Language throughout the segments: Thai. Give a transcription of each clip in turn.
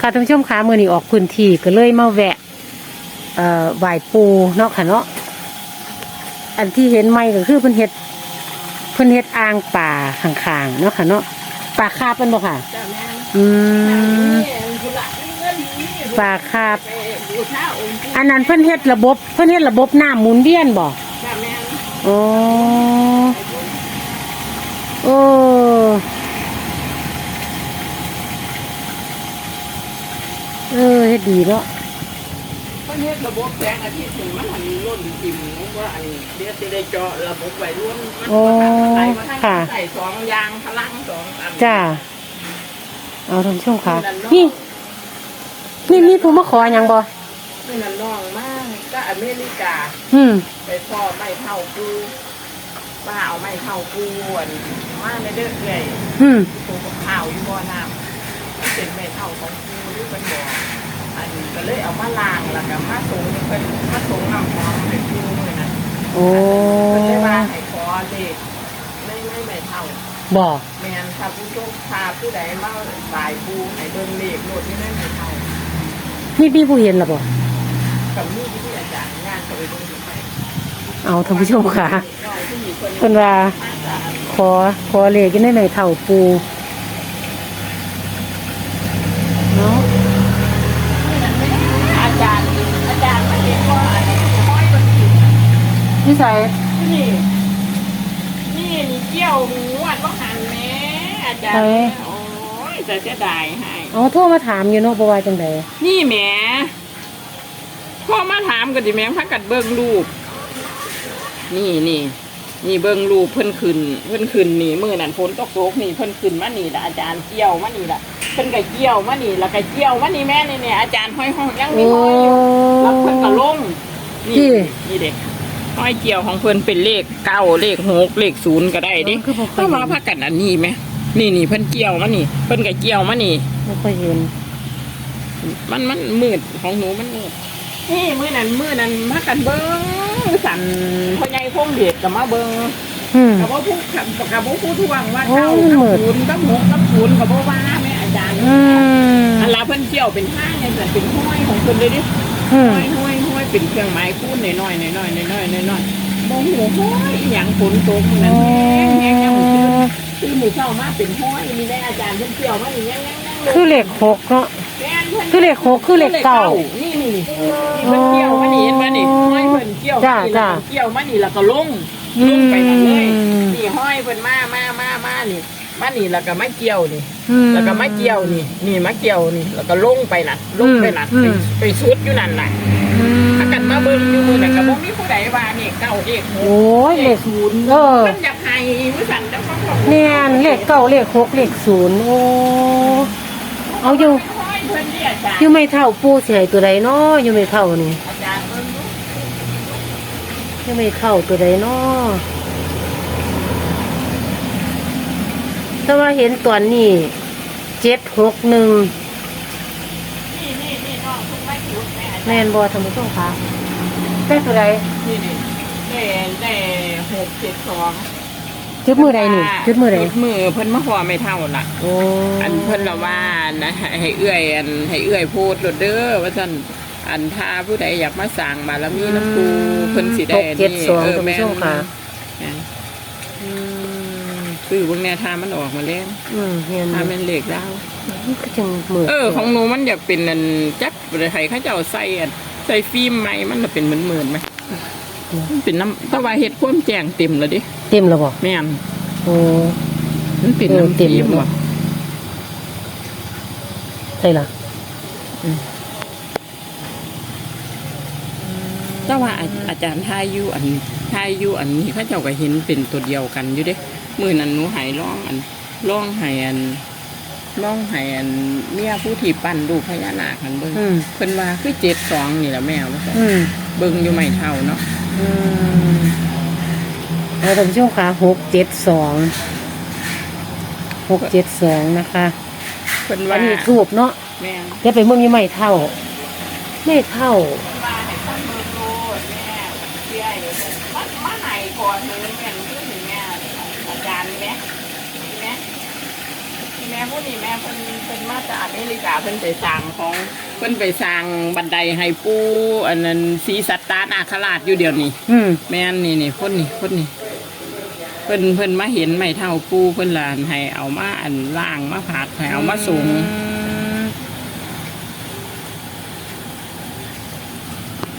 ค่ะท่านผู้ชมคะมือนี้ออกพื้นที่ก็เลยมาแวะเอ่อไหวปูเนาะค่ะเนาะอันที่เห็นไม่ก็คือเพิ่นเฮ็ดเพิ่นเฮ็ดอ่างป่าข้างๆเนาะค่ะเนาะป่าคาบเป็นบ่ค่ะ จ้าแม่นอืมนี่กุหลาบนี่เงินนี่ป่าคาบไปบูชาองค์ปู่อันนั้นเพิ่นเฮ็ดระบบ เพิ่นเฮ็ดระบบน้ำหมุนเวียนบ่จ้าแม่นโอ้โอ้ เออเฮ็ดดีเนาะเพิ่นเฮ็ดระบบแสงอาทิตย์นี่มันหันล้นจิ้มลงว่าอันเดี๋ยวสิได้เจาะระบบไว้ร่วมมันโอ้ไหลมาทางค่ะใส่สองยางพลังสองอันจ้าเอาท่านผู้ชมค่ะนี่นี่มีผู้มาขออย่างบ่นี่นั่นน้องมากก็อเมริกา อืมไปพ่อไม่เท่ากูป้าเอาไม่เท่ากูอันมาในเด้อเอื่อยอืมปูกับข้าวอยู่บ่อน้ำมัน เป็นไม่เท่าของกูหรือเป็นบ่ออันนี้ก็เลยเอามาล้างแล้วก็มาส่งให้เพิ่นมาส่งน้ำหอมให้กูเลยนะโอ้เพิ่นเลยว่าให้ขอเลขไม่ไม่ไม่เท่าบ่แม่นถ้าผู้โชคพาผู้ใดมาบ่ายปูให้เบิ่งเลขโลดนี่ไม่ไม่เท่านี่พี่ผู้เห็นล่ะบ่กับนี่ที่อาจารย์งานก็ไปเบิ่งอยู่ไปเอาท่านผู้ชมค่ะน้องผู้หญิงคนนี้เพิ่นว่ามาจากขอขอเลขกันได้ไหมเท่าปูเนาะ อาจารย์อาจารย์มาเห็นว่าอันนี้ห้อยบนผิว นิสัยนี่นี่ นี่เกี่ยวหมูอะต้องหันแม่อาจารย์โอ้ยแต่เสียดายให้เอาโทรมาถามอยู่เนาะบ่ว่าจังไดนี่แหม่พ่อมาถามกันดิแม่พักกัดเบิ้งรูป นี่นี่นี่เบิ้งรูปเพิ่นขึ้น เพิ่นขึ้นนี่มือนั่นฝนตกโศกนี่เพิ่นขึ้นมานี่ละอาจารย์เกี่ยวมานี่ละเพิ่นก็เกี่ยวมานี่แล้วก็เกี่ยวมานี่แม่นี่เนี่ยอาจารย์ห้อยห้อยยังมีโอ้ห้อยอยู่แล้วเพิ่นก็ลงนี่นี่เด็ก ห้อยเกี่ยวของเพิ่นเป็นเลขเก้าเลขหกเลขศูนย์ก็ได้เดิคือบ่ค่อถ้ายมาเห็นพักกันอันนี้ไหมนี่นี่เพิ่นเกี่ยวมานี่ เพิ่นก็เกี่ยวมานี่บ่ค่อยเห็นมันมันมืดของหนูมันมืดนี่มือนั้นมือนั้นมากันเบิ้งสั่นพ่อใหญ่พงเดชกับมาเบิ้งอืม กับว่าผู้กับกับว่าผู้ทวงว่าโอ้เก้ายมันกับมืดศูนย์กับหกกับศูนย์กับว่าว่าแม่อาจารย์อืมอันลาเพิ่นเกี่ยวเป็นห้างไงแต่เป็นห้อยของเพิ่นเลยดิอืมห้อยห้อย ห้อยเป็นเครื่องไม้คูนน้อยๆน้อยๆน้อยๆน้อยๆมองหัวห้อยอหย่างฝนตกมันนั้นแห้งแห้งแห้งคือหมูเข้ามาเป็นห้อยมีแม่อาจารย์เพิ่นเกี่ยวมาอย่างยังยังยังคือเลขหกเนาะแม่นพิ่นคือเลขหกคือเลขเก้านี่นี่นี่มันเกี่ยวมานี่เห็นมานี่ห้อยเพิ่นเกี่ยวจ้ามานี่แล้วจ้าก็เกี่ยวมานี่แล้วก็ลงอืมลงไปนั่นเลยนี่ห้อยเพิ่นมามามามานี่ มานี่แล้วก็มาเกี่ยวนี่ อืม แล้วก็มาเกี่ยวนี่ นี่มาเกี่ยวนี่ แล้วก็ลงไปนั่นลงไปนั่นอืไปม ไปชุดอยู่นั่นน่ะถ้ากันมาเบิ่งอยู่มื้อนั้นก็บ่มีผู้ใดว่านี่เก้าเด็กโอ้ยเลขศูนย์เออมันอยากให้วิสันเจ้าของบอกแน่นเลขเก้าเลขหกเลขศูนย์โอ้ เอาอยู่ห้อยเพิ่นนี่อาจารย์อยู่ไม่เท่าปูสิให้ตัวใดเนาะอยู่ไม่เท่านี่อาจารย์เบิ่งดูอยู่ไม่เท่าตัวใดเนาะ แต่ว่าเห็นตอนนี้เจ็ดหกหนึ่งนี่นี่นี่น้องเพิ่นไม่ถูกแม่อาจารย์แม่นบอทำไมต้องคะได้ตัวใดนี่นี่ได้ได้หกเจ็ดสองจุดมือใดนี่จุดมือใดจุดมือเพิ่นมาขอไม่เท่าล่ะโอ้อันเพิ่นละว่านะให้ให้เอื้อยอันให้เอื้อยพูดโลดเด้อว่าซั่นอันถ้าผู้ใดอยากมาสั่งบารมีน้ำปูเพิ่นสิได้หกเจ็ดสองเออท่านแม่ผู้ชมค่ะแม่นอื มคือเบิ่งแนวทางมันออกมาแล้วอืมเห็นถ้าแม่นเลขดาวก็จังมือเออ ของหนูมันอยากเป็นอันจักบ่ได้ให้เขาเจ้าใส่อันใส่ฟิล์มใหม่มันน่ะเป็นเหมือนๆไหมมันเป็นน้ำแต่ว่าเฮ็ดความแจ้งเต็มแล้วดิเต็มแล้วบ่แม่นโอ้มันเป็นเออน้ำเต็มฟิล์มแล้วว่ะใช่ล่ะ แต่ว่าอาอาจารย์ทายอยู่อันทายอยู่อันนี้เขาเจ้าก็เห็นเป็นตัวเดียวกันอยู่เด้มื้อนั้นหนูใหายร้องอันร้องใหายอันร้องใหายอันเมียผู้ที่ปั้นรูปพญานาคหันเบิ่งอืมเพิ่นว่าคือ72นี่แหละแม่ว่าซั่นอืมเบิ่งอยู่ไม่เท่าเนาะอืมเอาท่านผู้ชมค่ะหกเจ็ดสองหกเจ็ดสองนะคะเพิ่นอัว่านนี้ทูบเนาะแม่นเดี๋ยวไปเมืองยังไม่เท่า ไม่เท่า มาให้คนเมืองโลดแม่เสียอยู่มันมาไหน ก่อนเลยแม่นขึ้นถึงแม่อาจารย์แม่แม่แม่ม่ผู้นี่แม่เพิ่นเพิ่นมาจากอเมริกาเพิ่นไปสร้างของเพิ่นไปสร้างบันไดให้ปู่อันนั้นศรีสัตตานาคราชอยู่เดี๋ยวนี้อืมแม่นนี่นี่คนนี่คนนี่เพิ่นเพิ่นมาเห็นไม่เท่าปู่เพิ่นลานให้เอามาอันล่างมาผัดให้เอามาสูง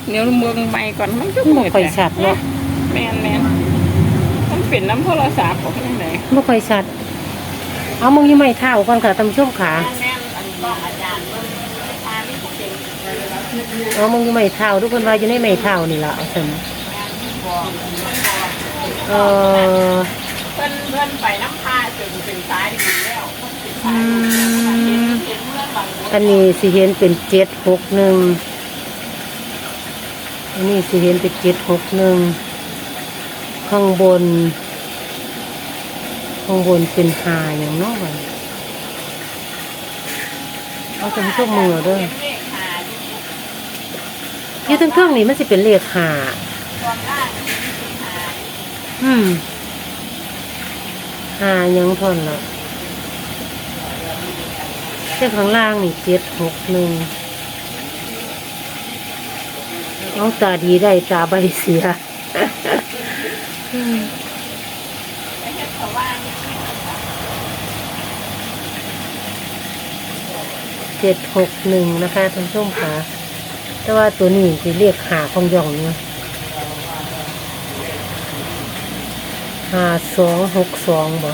เดี๋ยวเมืองใหม่ก่อนมันก็บ่มืดค่อยชัดเนาะแม่นแม่นมันเป็นน้ำโทรศัพท์ของที่ไหนบ่ค่อยชัด เอามึงอยู่ไม่เท่าก่อนค่ะท่านผู้ชมขาแม่นอันต้องอาจารย์เบิ่งทางนี้ผู้เก่งเอามึงอยู่ไม่เท่าทุกคนว่าอยู่ในไม่เท่านี่ล่ะเอาซั่นเออเพิ่นเพิ่นไปน้ำพาจนเป็นสายดีแล้วเพิ่นเป็นสายดีเห็นเมื่อบางอันนี้สิเห็นเป็นเจ็ดหกหนึ่งอันนี้สิเห็นเป็นเจ็ดหกหนึ่ง ข้างบน ข้างบนเป็นหาอย่างนอกบัดเอาท่านผู้ชมมือเด้วยอยู่ทั้งเครื่องนี้มันสิเป็นเลขหาอืมหายังทนละเจ้าข้างล่างนี่เจ็ดหกหนึ่งเอาตาดีได้ตาใบเสีย เจ็ดหกหนึ่งนะคะท่านผู้ชมค่ะ แต่ว่าตัวนี้จะเรียกหาของย่องเนี่ยหาสองหกสองบ่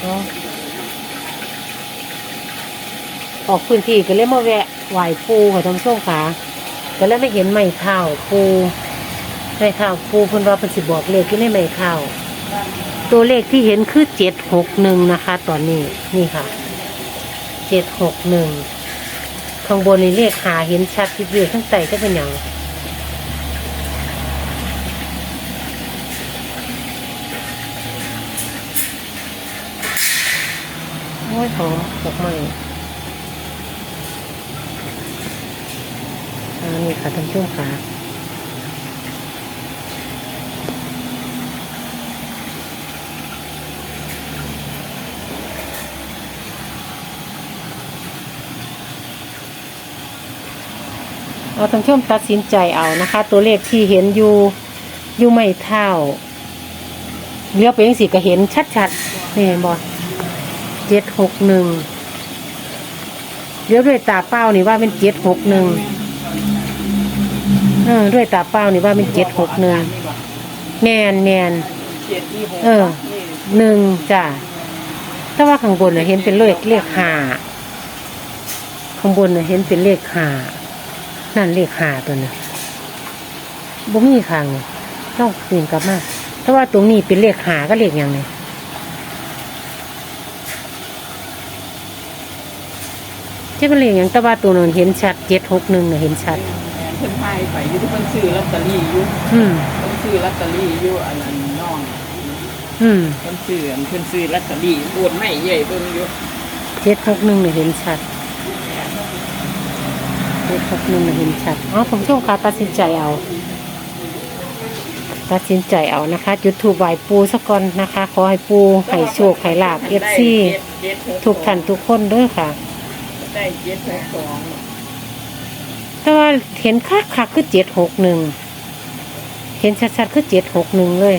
เอา ออกพื้นที่ก็เลยมาแวะไหวปูค่ะท่านผู้ชมค่ะก็เลยไม่เห็นไม้เท้าปูไม้เท้าปูเพิ่นว่าเพิ่นสิบอกเลขที่ในไม้เท้าตัวเลขที่เห็นคือเจ็ดหกหนึ่งนะคะ ตอนนี้นี่ค่ะเจ็ดหกหนึ่งข้างบนนี่เลขหาเห็นชัดยิบอยู่ข้างใต้ก็เป็นอย่างโอ้ยหอมดอกไม้ นนี้ค่ะท่านผู้ชมค่ะเอาท่านผู้ชมตัดสินใจเอานะคะ ตัวเลขที่เห็นอยู่อยู่ไม่เท่าเลี้ยวไปยังสิก็เห็นชัดๆนี่เห็นบ่เจ็ดหกหนึ่งเลี้ยวด้วยตาเป้านี่ว่าเป็นเจ็ดหกหนึ่ง เออด้วยตาเป้านี่ว่าเป็นเจ็ดหกหนึ่งแมนแมนเออหนึ่งจ้ะถ้าว่าข้างบนน่ะเห็นเป็นเลขเลขห้าข้างบนน่ะเห็นเป็นเลขห้านั่นเลขห้าตัวน่ะบ่มีข้างต้องเปลี่ยนกลับมาถ้าว่าตรงนี้เป็นเลขหาก็เลขอย่างไงจะเป็นเลขอย่างต่ว่าตัวนั้นเห็นชัดเจ็ดหกหนึ่งน่ะเห็นชัด เพิ่นพายไปอยู่ที่เพิ่นซื้อลอตเตอรี่อยู่อืมเพิ่นซื้อลอตเตอรี่อยู่อันนั้นน้องอืมเพิ่นซื้ออันเพิ่นซื้อลอตเตอรี่ปวดไม่ใหญ่เบิ่งอยู่เจ็ดหกหนึ่งน่ะเห็นชัดเจ็ดหกหนึ่งน่ะเห็นชัดอ๋อผมช่วงค่ะตัดสินใจเอา ตัดสินใจเอานะคะจุดถูกไหวปูสักก่อนนะคะ ขอให้ปูให้โชคให้ลาบเอฟซีได้เจ็ดเจ็ดหทุกท่านทุกคนเด้วยค่ะ ได้เจ็ดหกสอง แต่ว่าเห็นคักคักคือเจ็ดหกหนึ่งเห็นชัดๆคือเจ็ดหกหนึ่งเลย